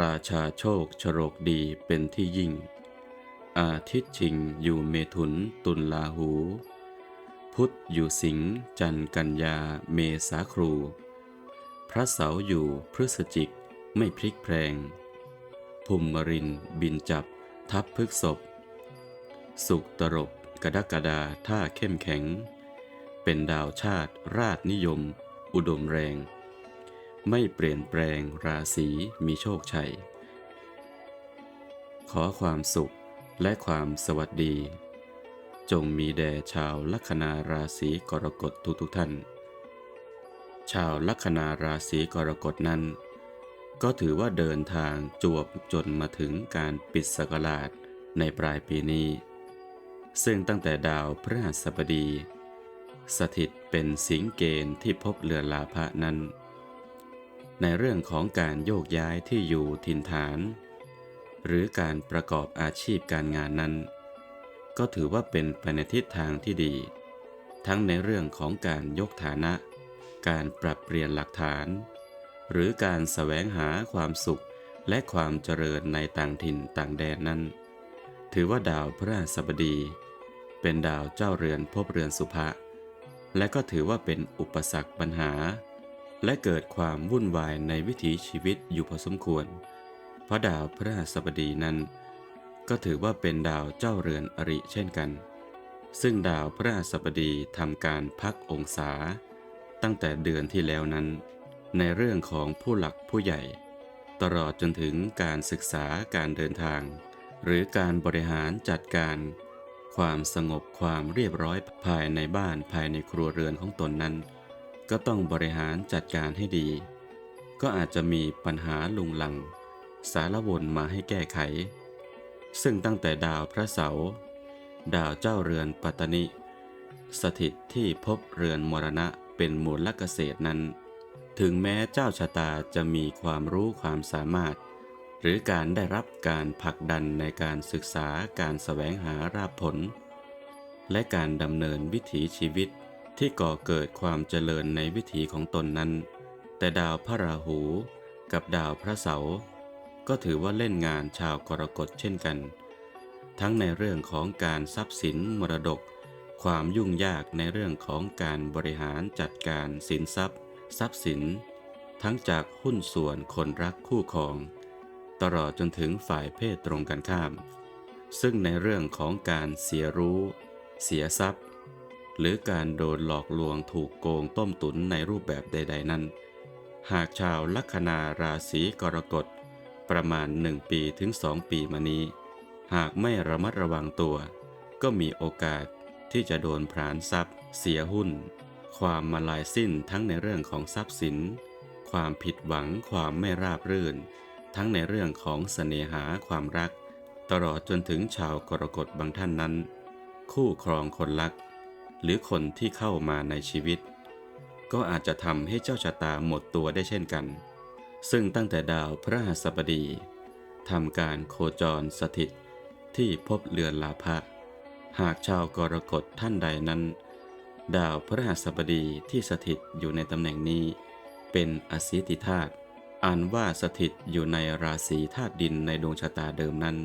ราชาโชคชโรกดีเป็นที่ยิ่ง อาทิตย์ชิงอยู่เมถุนตุลลาหู พุธอยู่สิงจันกันยาเมษาครู พระเสาอยู่พฤศจิกไม่พลิกแพลงภูมิมรินบินจับทับพฤกษบสุกตรบกระดกกระดาท่าเข้มแข็ง เป็นดาวชาติราชนิยม อุดมแรง ไม่เปลี่ยนแปลงราศีมีโชคชัย ขอความสุขและความสวัสดี จงมีแด่ชาวลัคนาราศีกรกฎทุกทุกท่าน ชาวลัคนาราศีกรกฎนั้น ก็ถือว่าเดินทางจวบจนมาถึงการปิดสกราชในปลายปีนี้ ซึ่งตั้งแต่ดาวพฤหัสบดี สถิตเป็นสิงเกณฑ์ที่พบเรือลาภะนั้น ในเรื่องของการโยกย้ายที่อยู่ถิ่นฐาน หรือการประกอบอาชีพการงานนั้น ก็ถือว่าเป็นไปในทิศทางที่ดี ทั้งในเรื่องของการยกฐานะ การปรับเปลี่ยนหลักฐาน หรือการแสวงหาความสุขและความเจริญในต่างถิ่นต่างแดนนั้น ถือว่าดาวพระราชบดี เป็นดาวเจ้าเรือนภพเรือนสุภะและก็ถือว่าเป็นอุปสรรคปัญหา และเกิดความวุ่นวายในวิถีชีวิตอยู่พอสมควร เพราะดาวพระราชบดีนั้น ก็ถือว่าเป็นดาวเจ้าเรือนอริเช่นกัน ซึ่งดาวพระราชบดีทำการพักองศา ตั้งแต่เดือนที่แล้วนั้น ในเรื่องของผู้หลักผู้ใหญ่ ตลอดจนถึงการศึกษาการเดินทาง หรือการบริหารจัดการ ความสงบความเรียบร้อยภายในบ้านภายในครัวเรือนของตนนั้น ก็ต้องบริหารจัดการให้ดี ก็อาจจะมีปัญหาลุงลัง สารวนมาให้แก้ไข ซึ่งตั้งแต่ดาวพระเสาร์ดาวเจ้าเรือนปัตตนิ สถิตที่พบเรือนมรณะเป็นมูลเกษตรนั้น ถึงแม้เจ้าชะตาจะมีความรู้ความสามารถ หรือการได้รับการผลักดันในการศึกษาการแสวงหาราผล และการดำเนินวิถีชีวิต ที่ก่อเกิดความเจริญในวิถีของตนนั้น แต่ดาวพระราหูกับดาวพระเสาร์ก็ถือว่าเล่นงานชาวกรกฎเช่นกัน ทั้งในเรื่องของการทรัพย์สินมรดก ความยุ่งยากในเรื่องของการบริหารจัดการสินทรัพย์ ทรัพย์สิน ทั้งจากหุ้นส่วนคนรักคู่ครอง ตลอดจนถึงฝ่ายเพศตรงกันข้าม ซึ่งในเรื่องของการเสียรู้ เสียทรัพย์ หรือการโดนหลอกลวงถูกโกงต้มตุนในรูปแบบใด ๆ นั้น หากชาวลัคนาราศีกรกฎ ประมาณ 1 ปีถึง 2 ปีมานี้ หากไม่ระมัดระวังตัว ก็มีโอกาสที่จะโดนผลาญทรัพย์ เสียหุ้น ความมาลายสิ้นทั้งในเรื่องของทรัพย์สิน ความผิดหวังความไม่ราบรื่น ทั้งในเรื่องของเสน่หาความรัก ตลอดจนถึงชาวกรกฎบางท่านนั้น คู่ครองคนรัก หรือคนที่เข้ามาในชีวิต ก็อาจจะทำให้เจ้าชะตาหมดตัวได้เช่นกัน ซึ่งตั้งแต่ดาวพระหัสบดีทำการโคจรสถิตที่พบเรือนลาภะหากชาวกรกฎท่านใดนั้น ดาวพระหัสบดีที่สถิตอยู่ในตำแหน่งนี้ เป็นอสิติธาตุอ่านว่าสถิตอยู่ในราศีธาตุดินในดวงชะตาเดิมนั้น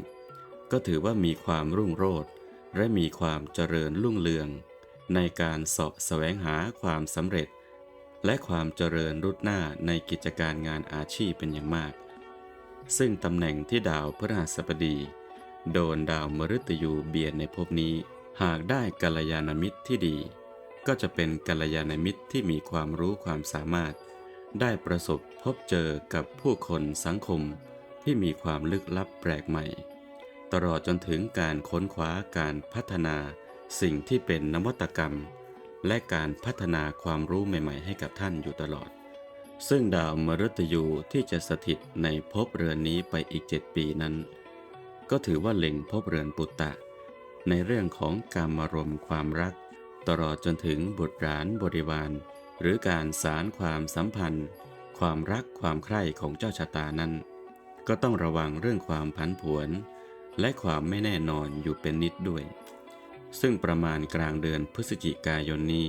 ก็ถือว่ามีความรุ่งโรจน์และมีความเจริญรุ่งเรือง ในการสาะแสวงหาความสำเร็จ และความเจริญรุดหน้าในกิจการงานอาชีพเป็นอย่างมาก ซึ่งตำแหน่งที่ดาวพฤหัสบดี โดนดาวมฤตยูเบียดในภพนี้ หากได้กัลยาณมิตรที่ดี ก็จะเป็นกัลยาณมิตรที่มีความรู้ความสามารถ ได้ประสบพบเจอกับผู้คนสังคมที่มีความลึกลับแปลกใหม่ ตลอดจนถึงการค้นคว้าการพัฒนา สิ่งที่เป็นนวัตกรรม และการพัฒนาความรู้ใหม่ ๆ ให้กับท่านอยู่ตลอด ซึ่งดาวมฤตยูที่จะสถิตในภพเรือนนี้ไปอีกเจ็ดปีนั้น ก็ถือว่าเล็งภพเรือนปุตตะ ในเรื่องของการมารมความรัก ตลอดจนถึงบุตรหลานบริวาร หรือการสารความสัมพันธ์ ความรักความใคร่ของเจ้าชะตานั้น ก็ต้องระวังเรื่องความผันผวน และความไม่แน่นอนอยู่เป็นนิดด้วย ซึ่งประมาณกลางเดือนพฤศจิกายนนี้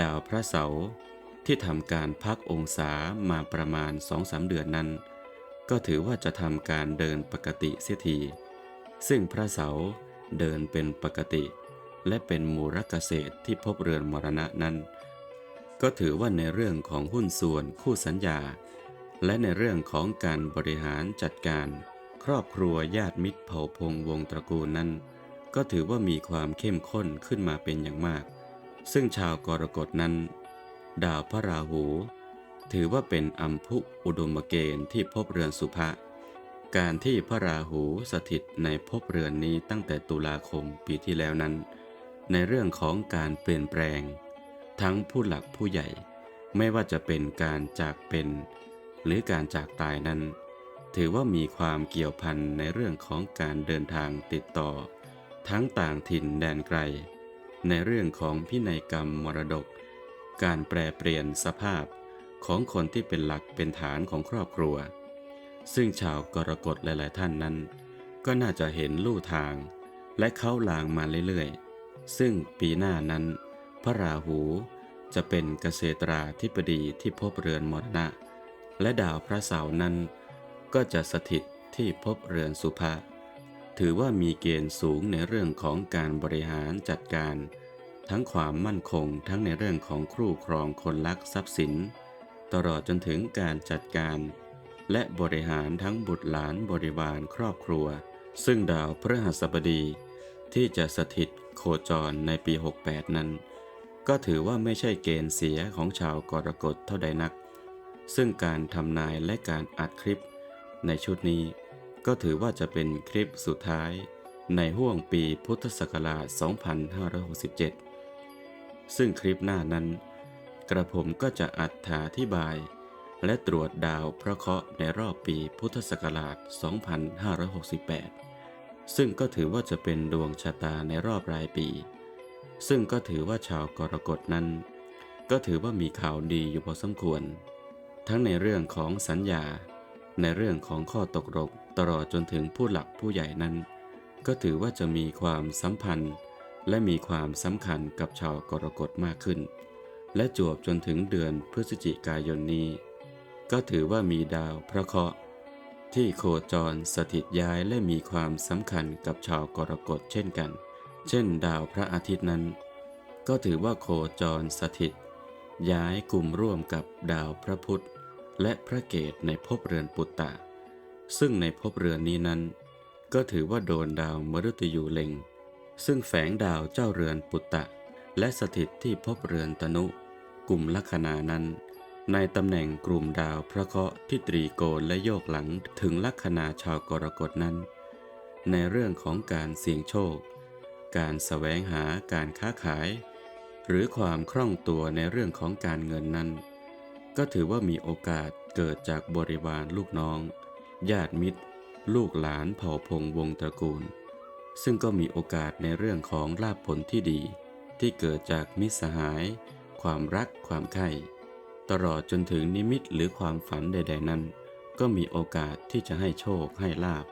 ดาวพระเสาร์ที่ทำการพักองศามาประมาณสองสามเดือนนั้น ก็ถือว่าจะทำการเดินปกติเสียทีซึ่งพระเสาร์เดินเป็นปกติ และเป็นมูลเกษตรที่พบเรือนมรณะนั้น ก็ถือว่าในเรื่องของหุ้นส่วนคู่สัญญา และในเรื่องของการบริหารจัดการ ครอบครัวญาติมิตรเผ่าพงวงศ์ตระกูลนั้น ก็ถือว่ามีความเข้มข้นขึ้นมาเป็นอย่างมาก ซึ่งชาวกรกฎนั้น ดาวพระราหู ถือว่าเป็นอัมพุอุดมเกณฑ์ที่พบเรือนสุภะการที่พระราหูสถิตในภพเรือนนี้ตั้งแต่ตุลาคมปีที่แล้วนั้น ในเรื่องของการเปลี่ยนแปลง ทั้งผู้หลักผู้ใหญ่ ไม่ว่าจะเป็นการจากเป็น หรือการจากตายนั้น ถือว่ามีความเกี่ยวพันในเรื่องของการเดินทางติดต่อ ทั้งต่างถิ่นแดนไกล ในเรื่องของพินัยกรรมมรดก การแปรเปลี่ยนสภาพของคนที่เป็นหลักเป็นฐานของครอบครัว ซึ่งชาวกรกฎหลาย ๆ ท่านนั้น ก็น่าจะเห็นลู่ทาง และเข้าลางมาเรื่อย ๆ ซึ่งปีหน้านั้น พระราหูจะเป็นเกษตราธิบดีที่พบเรือนมรณะ และดาวพระเสาร์นั้น ก็จะสถิตที่พบเรือนสุภะ ถือว่ามีเกณฑ์สูงในเรื่องของการบริหารจัดการ ทั้งความมั่นคงทั้งในเรื่องของครู่ครองคนรักทรัพย์สิน ตลอดจนถึงการจัดการ และบริหารทั้งบุตรหลานบริวารครอบครัว ซึ่งดาวพฤหัสบดี ที่จะสถิตโคจรในปี 68 นั้น ก็ถือว่าไม่ใช่เกณฑ์เสียของชาวกรกฎเท่าใดนัก ซึ่งการทำนายและการอัดคลิปในชุดนี้ ก็ถือว่าจะเป็นคลิปสุดท้าย ในห่วงปีพุทธศักราช 2567 ซึ่งคลิปหน้านั้น กระผมก็จะอัธาธิบาย และตรวจดาวพระเคราะห์ในรอบปีพุทธศักราช 2568 ซึ่งก็ถือว่าจะเป็นดวงชะตาในรอบรายปี ซึ่งก็ถือว่าชาวกรกฎนั้น ก็ถือว่ามีข่าวดีอยู่พอสมควร ทั้งในเรื่องของสัญญา ในเรื่องของข้อตกลง ตลอดจนถึงผู้หลักผู้ใหญ่นั้น ก็ถือว่าจะมีความสัมพันธ์ และมีความสำคัญกับชาวกรกฎมากขึ้น และจวบจนถึงเดือนพฤศจิกายนนี้ ก็ถือว่ามีดาวพระเคราะห์ที่โคจรสถิตย้ายและมีความสำคัญกับชาวกรกฎเช่นกัน เช่น ดาวพระอาทิตย์นั้น ก็ถือว่าโคจรสถิต ย้ายกลุ่มร่วมกับดาวพระพุธและพระเกตในภพเรือนปุตตะ ซึ่งในภพเรือนนี้นั้น ก็ถือว่าโดนดาวมฤตยูเล็ง ซึ่งแฝงดาวเจ้าเรือนปุตตะ และสถิตที่ภพเรือนตนุ กลุ่มลัคนานั้น ในตำแหน่งกลุ่มดาวพระเคราะห์ที่ตรีโกณและโยกหลังถึงลัคนาชาวกรกฎนั้น ในเรื่องของการเสี่ยงโชค การแสวงหาการค้าขาย หรือความคล่องตัวในเรื่องของการเงินนั้น ก็ถือว่ามีโอกาสเกิดจากบริวารลูกน้อง ญาติมิตร ลูกหลานเผ่าพงวงศ์ตระกูล ซึ่งก็มีโอกาสในเรื่องของลาภผลที่ดี ที่เกิดจากมิตรสหาย ความรักความใคร่ตลอดจนถึงนิมิตหรือความฝันใด ๆ นั้น ก็มีโอกาสที่จะให้โชคให้ลาภ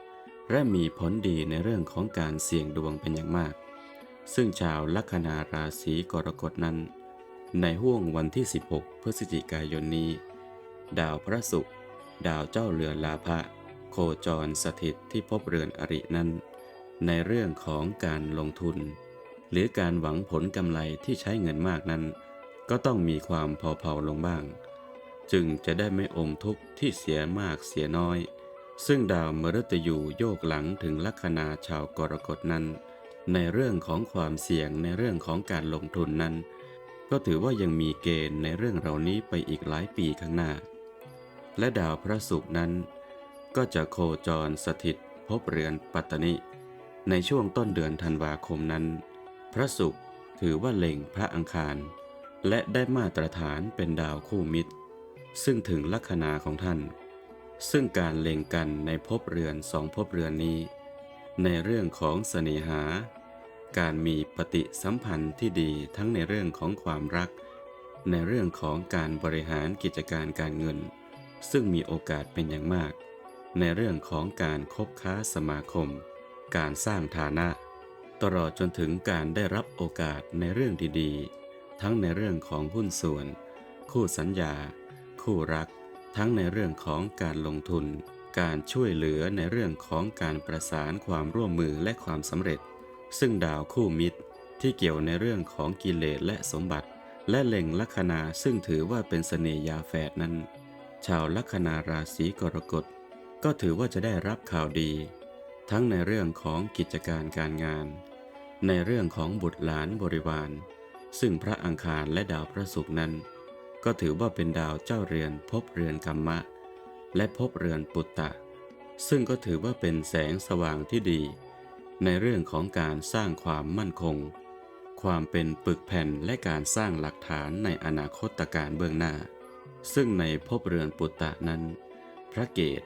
และมีผลดีในเรื่องของการเสี่ยงดวงเป็นอย่างมาก ซึ่งชาวลัคนาราศีกรกฎนั้น ในห่วงวันที่ 16 พฤศจิกายนนี้ ดาวพระศุกร์ดาวเจ้าเรือลาภะ โคจรสถิตที่พบเรือนอรินั้น ในเรื่องของการลงทุน หรือการหวังผลกำไรที่ใช้เงินมากนั้น ก็ต้องมีความพอเผาลงบ้าง จึงจะได้ไม่อมทุกข์ที่เสียมากเสียน้อย ซึ่งดาวมฤตยูโยกหลังถึงลัคนาชาวกรกฎนั้น ในเรื่องของความเสี่ยงในเรื่องของการลงทุนนั้น ก็ถือว่ายังมีเกณฑ์ในเรื่องเหล่านี้ไปอีกหลายปีข้างหน้า และดาวพระศุกร์นั้น ก็จะโคจรสถิตพบเรือนปัตตนิ ในช่วงต้นเดือนธันวาคมนั้น พระศุกร์ถือว่าเล็งพระอังคาร และได้มาตรฐานเป็นดาวคู่มิตร ซึ่งถึงลัคนาของท่าน ซึ่งการเล็งกันในภพเรือนสองภพเรือนนี้ ในเรื่องของเสน่หา การมีปฏิสัมพันธ์ที่ดีทั้งในเรื่องของความรัก ในเรื่องของการบริหารกิจการการเงิน ซึ่งมีโอกาสเป็นอย่างมาก ในเรื่องของการคบค้าสมาคม การสร้างฐานะ ตลอดจนถึงการได้รับโอกาสในเรื่องดีๆ ทั้งในเรื่องของหุ้นส่วน คู่สัญญา คู่รัก ทั้งในเรื่องของการลงทุน การช่วยเหลือในเรื่องของการประสานความร่วมมือและความสำเร็จ ซึ่งดาวคู่มิตร ที่เกี่ยวในเรื่องของกิเลสและสมบัติ และเล็งลัคนาซึ่งถือว่าเป็นเสน่หยาแฝดนั้น ชาวลัคนาราศีกรกฎ ก็ถือว่าจะได้รับข่าวดี ทั้งในเรื่องของกิจการการงาน ในเรื่องของบุตรหลานบริวาร ซึ่งพระอังคารและดาวพระศุกร์นั้น ก็ถือว่าเป็นดาวเจ้าเรือนภพเรือนกรรมะ และภพเรือนปุตตะ ซึ่งก็ถือว่าเป็นแสงสว่างที่ดี ในเรื่องของการสร้างความมั่นคง ความเป็นปึกแผ่นและการสร้างหลักฐานในอนาคตการเบื้องหน้า ซึ่งในภพเรือนปุตตะนั้น พระเกต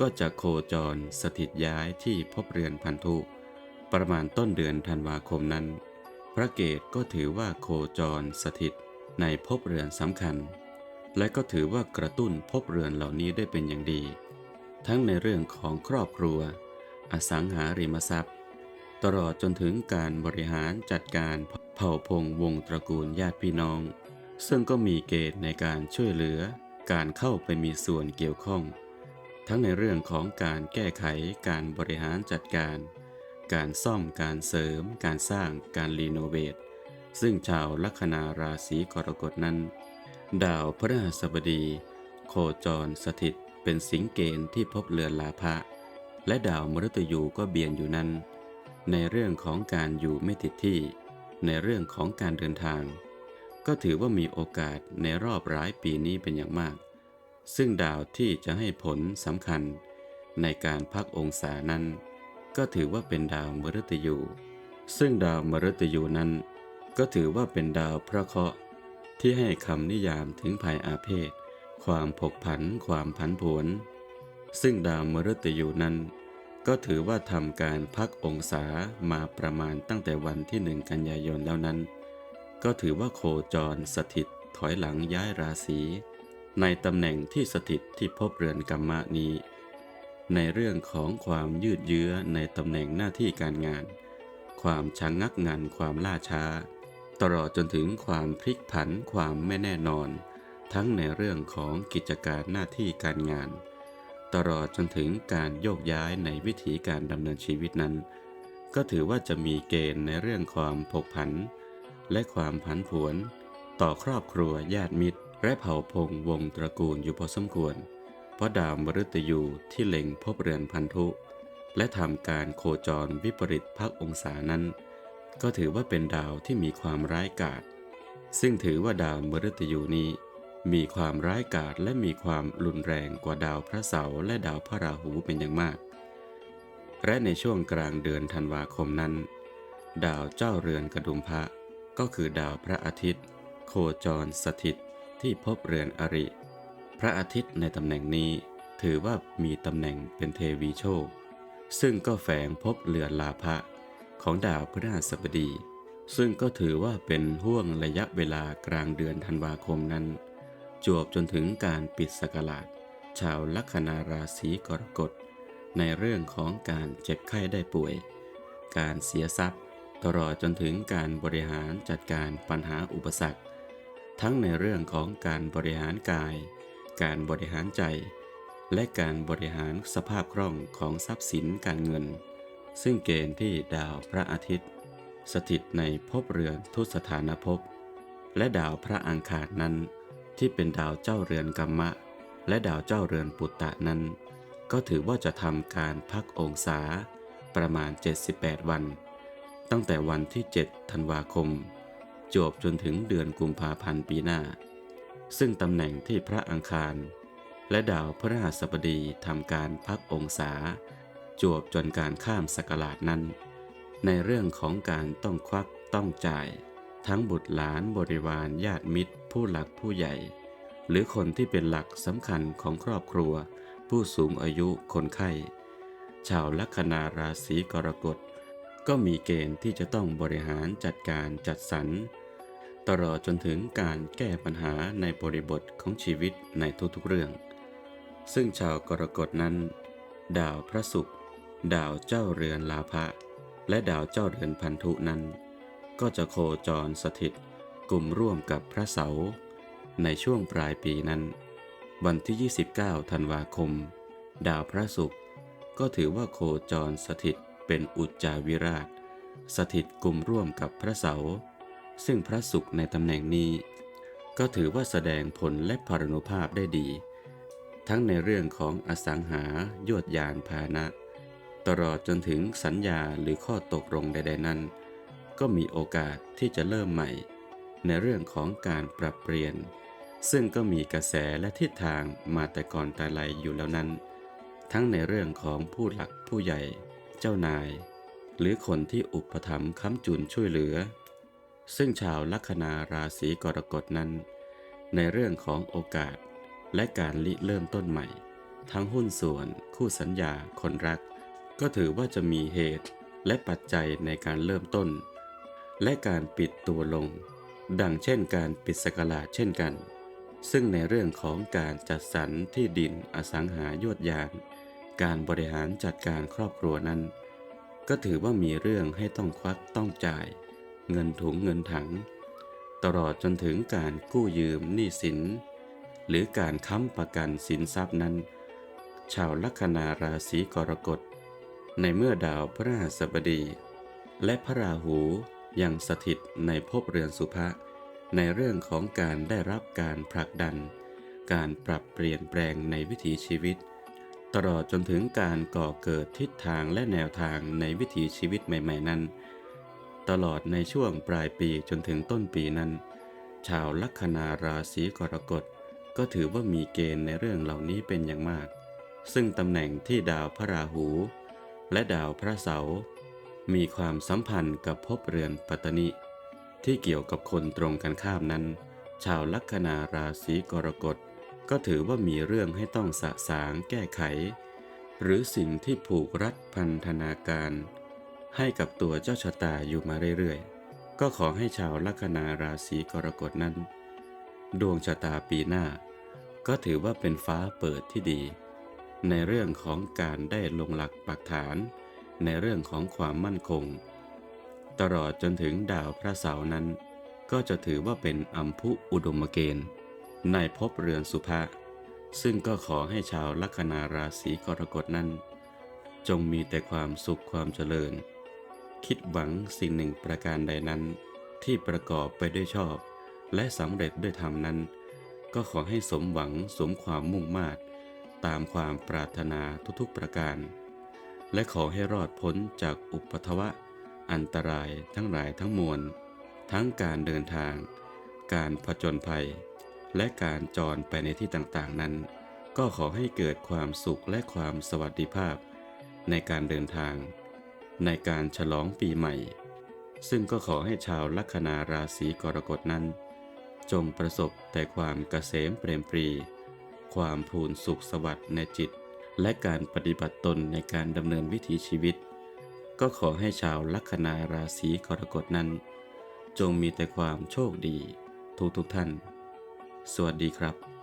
ก็จะโคจรสถิตย้ายที่ภพเรือนพันธุ ประมาณต้นเดือนธันวาคมนั้น พระเกตก็ถือว่าโคจรสถิตในภพเรือนสำคัญ และก็ถือว่ากระตุ้นภพเรือนเหล่านี้ได้เป็นอย่างดี ทั้งในเรื่องของครอบครัว อสังหาริมทรัพย์ ตลอดจนถึงการบริหารจัดการเผ่าพงวงตระกูลญาติพี่น้อง ซึ่งก็มีเกณฑ์ในการช่วยเหลือการเข้าไปมีส่วนเกี่ยวข้อง ทั้งในเรื่องของการแก้ไข การบริหารจัดการ การซ่อมการเสริม การสร้างการรีโนเวทซึ่งชาวลัคนาราศีกรกฎนั้น ดาวพฤหัสบดี โคจรสถิตเป็นสิงเกณฑ์ที่พบเรือนลาภะและดาวมฤตยูก็เบียนอยู่นั้น ในเรื่องของการอยู่ไม่ติดที่ ในเรื่องของการเดินทาง ก็ถือว่ามีโอกาสในรอบร้ายปีนี้เป็นอย่างมาก ซึ่งดาวที่จะให้ผลสำคัญในการพักองศานั้น ก็ถือว่าเป็นดาวมฤตยู ซึ่งดาวมฤตยูนั้น ก็ถือว่าเป็นดาวพระเคราะห์ที่ให้คำนิยามถึงภัยอาเพศ ความผกผัน ความผันผวน ซึ่งดาวมฤตยูนั้น ก็ถือว่าทำการพักองศามาประมาณตั้งแต่วันที่หนึ่งกันยายนแล้วนั้น ก็ถือว่าโคจรสถิตถอยหลังย้ายราศี ในตำแหน่งที่สถิตที่พบเรือนกรรมะนี้ ในเรื่องของความยืดเยื้อในตำแหน่งหน้าที่การงาน ความชะงงักงันความล่าช้า ตลอดจนถึงความพลิกผันความไม่แน่นอน ทั้งในเรื่องของกิจการหน้าที่การงาน ตลอดจนถึงการโยกย้ายในวิถีการดำเนินชีวิตนั้น ก็ถือว่าจะมีเกณฑ์ในเรื่องความผกผัน และความผันผวน ต่อครอบครัวญาติมิตร และเผ่าพงวงตระกูลอยู่พอสมควร เพราะดาวมฤตยูที่เล็งพบเรือนพันธุ และทำการโคจรวิปริตพักองศานั้น ก็ถือว่าเป็นดาวที่มีความร้ายกาจซึ่งถือว่าดาวมฤตยูนี้ มีความร้ายกาจและมีความรุนแรงกว่าดาวพระเสาร์และดาวพระราหูเป็นอย่างมาก และในช่วงกลางเดือนธันวาคมนั้น ดาวเจ้าเรือนกระดุมพระก็คือดาวพระอาทิตย์ โคจรสถิต ที่พบเรือนอริ พระอาทิตย์ในตำแหน่งนี้ถือว่ามีตำแหน่งเป็นเทวีโชค ซึ่งก็แฝงพบเรือนลาภะของดาวพฤหัสบดี ซึ่งก็ถือว่าเป็นห่วงระยะเวลากลางเดือนธันวาคมนั้น จวบจนถึงการปิดสกราชชาวลัคนาราศีกรกฎ ในเรื่องของการเจ็บไข้ได้ป่วย การเสียทรัพย์ ตลอดจนถึงการบริหารจัดการปัญหาอุปสรรค ทั้งในเรื่องของการบริหารกาย การบริหารใจ และการบริหารสภาพคล่องของทรัพย์สินการเงิน ซึ่งเกณฑ์ที่ดาวพระอาทิตย์ สถิตในภพเรือนทุสถานภพ และดาวพระอังคารนั้น ที่เป็นดาวเจ้าเรือนกัมมะ และดาวเจ้าเรือนปุตตะนั้น ก็ถือว่าจะทำการพักองศาประมาณ 78 วัน ตั้งแต่วันที่ 7 ธันวาคม จวบจนถึงเดือนกุมภาพันธ์ปีหน้า ซึ่งตำแหน่งที่พระอังคาร และดาวพฤหัสบดีทำการพักองศา จวบจนการข้ามสกราชนั้น ในเรื่องของการต้องควักต้องจ่าย ทั้งบุตรหลานบริวารญาติมิตร ผู้หลักผู้ใหญ่ หรือคนที่เป็นหลักสำคัญของครอบครัว ผู้สูงอายุคนไข้ ชาวลัคนาราศีกรกฎก็มีเกณฑ์ที่จะต้องบริหารจัดการจัดสรร ตลอดจนถึงการแก้ปัญหาในบริบทของชีวิตในทุกๆเรื่อง ซึ่งชาวกรกฎนั้น ดาวพระศุกร์ดาวเจ้าเรือนลาภะและดาวเจ้าเรือนพันธุนั้น ก็จะโคจรสถิตกลุ่มร่วมกับพระเสาร์ในช่วงปลายปีนั้น วันที่ 29 ธันวาคม ดาวพระศุกร์ก็ถือว่าโคจรสถิตเป็นอุจจาวิราช สถิตกลุ่มร่วมกับพระเสาร์ ซึ่งพระศุกร์ในตำแหน่งนี้ ก็ถือว่าแสดงผลและพานุภาพได้ดี ทั้งในเรื่องของอสังหายวดยานพานะ ตลอดจนถึงสัญญาหรือข้อตกลงใดๆนั้น ก็มีโอกาสที่จะเริ่มใหม่ ในเรื่องของการปรับเปลี่ยน ซึ่งก็มีกระแสและทิศทางมาแต่ก่อนแต่ไรอยู่แล้วนั้น ทั้งในเรื่องของผู้หลักผู้ใหญ่ เจ้านาย หรือคนที่อุปถัมภ์ค้ำจุนช่วยเหลือ ซึ่งชาวลัคนาราศีกรกฎนั้น ในเรื่องของโอกาสและการริเริ่มต้นใหม่ ทั้งหุ้นส่วนคู่สัญญาคนรัก ก็ถือว่าจะมีเหตุและปัจจัยในการเริ่มต้น และการปิดตัวลง ดังเช่นการปิดสกราชเช่นกัน ซึ่งในเรื่องของการจัดสรรที่ดินอสังหายวดยาน การบริหารจัดการครอบครัวนั้น ก็ถือว่ามีเรื่องให้ต้องควักต้องจ่าย เงินถุงเงินถัง ตลอดจนถึงการกู้ยืมหนี้สิน หรือการค้ำประกันสินทรัพย์นั้น ชาวลัคนาราศีกรกฎ ในเมื่อดาวพระหัสบดี และพระราหูยังสถิตในภพเรือนสุภะในเรื่องของการได้รับการผลักดัน การปรับเปลี่ยนแปลงในวิถีชีวิต ตลอดจนถึงการก่อเกิดทิศทางและแนวทางในวิถีชีวิตใหม่ ๆ นั้น ตลอดในช่วงปลายปีจนถึงต้นปีนั้น ชาวลัคนาราศีกรกฎก็ถือว่ามีเกณฑ์ในเรื่องเหล่านี้เป็นอย่างมาก ซึ่งตำแหน่งที่ดาวพระราหู และดาวพระเสาร์มีความสัมพันธ์กับภพเรือนปัตตนิที่เกี่ยวกับคนตรงกันข้ามนั้น ชาวลัคนาราศีกรกฎก็ถือว่ามีเรื่องให้ต้องสะสางแก้ไข หรือสิ่งที่ผูกรัดพันธนาการ ให้กับตัวเจ้าชะตาอยู่มาเรื่อยๆ ก็ขอให้ชาวลัคนาราศีกรกฎนั้น ดวงชะตาปีหน้า ก็ถือว่าเป็นฟ้าเปิดที่ดี ในเรื่องของการได้ลงหลักปักฐาน ในเรื่องของความมั่นคง ตลอดจนถึงดาวพระเสาร์นั้น ก็จะถือว่าเป็นอัมพุอุดมเกณฑ์ ในภพเรือนสุภะซึ่งก็ขอให้ชาวลัคนาราศีกรกฎนั้น จงมีแต่ความสุขความเจริญ คิดหวังสิ่งหนึ่งประการใดนั้น ที่ประกอบไปด้วยชอบ และสำเร็จด้วยธรรมนั้น ก็ขอให้สมหวังสมความมุ่งมา่ตามความปรารถนาทุกๆประการ และขอให้รอดพ้นจากอุปทวะ อันตรายทั้งหลายทั้งมวล ทั้งการเดินทาง การผจญภัย และการจรไปในที่ต่างๆนั้น ก็ขอให้เกิดความสุขและความสวัสดิภาพ ในการเดินทาง ในการฉลองปีใหม่ ซึ่งก็ขอให้ชาวลัคนาราศีกรกฎนั้น จงประสบแต่ความเกษมเปรมปรี ความพูนสุขสวัสดิ์ในจิต และการปฏิบัติตนในการดำเนินวิถีชีวิต ก็ขอให้ชาวลัคนาราศีกรกฎนั้น จงมีแต่ความโชคดี ทุกทุกท่าน สวัสดีครับ